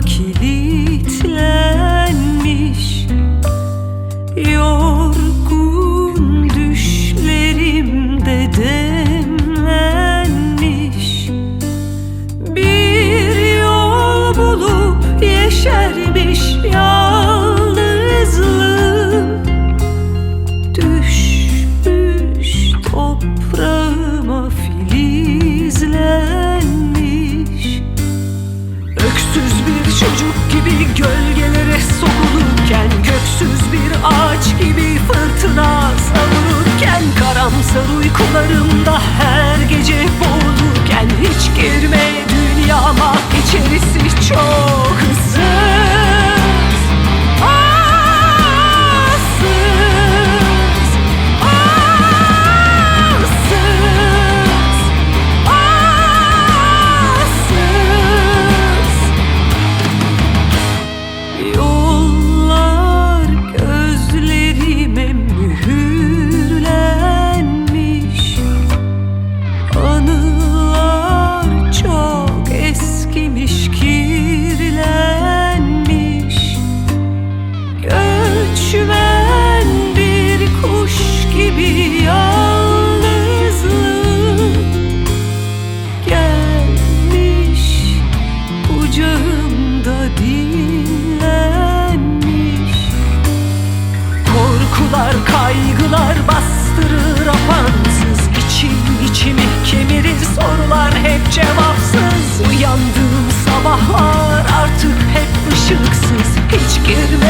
kilitlenmiş. Yorgun düşlerimde demlenmiş. Bir yol bulup yeşermiş. Uykularımda her gece boş Acılar bastırır apansız. İçim içimi kemirir sorular hep cevapsız. Uyandığım sabahlar artık hep ışıksız. Hiç girme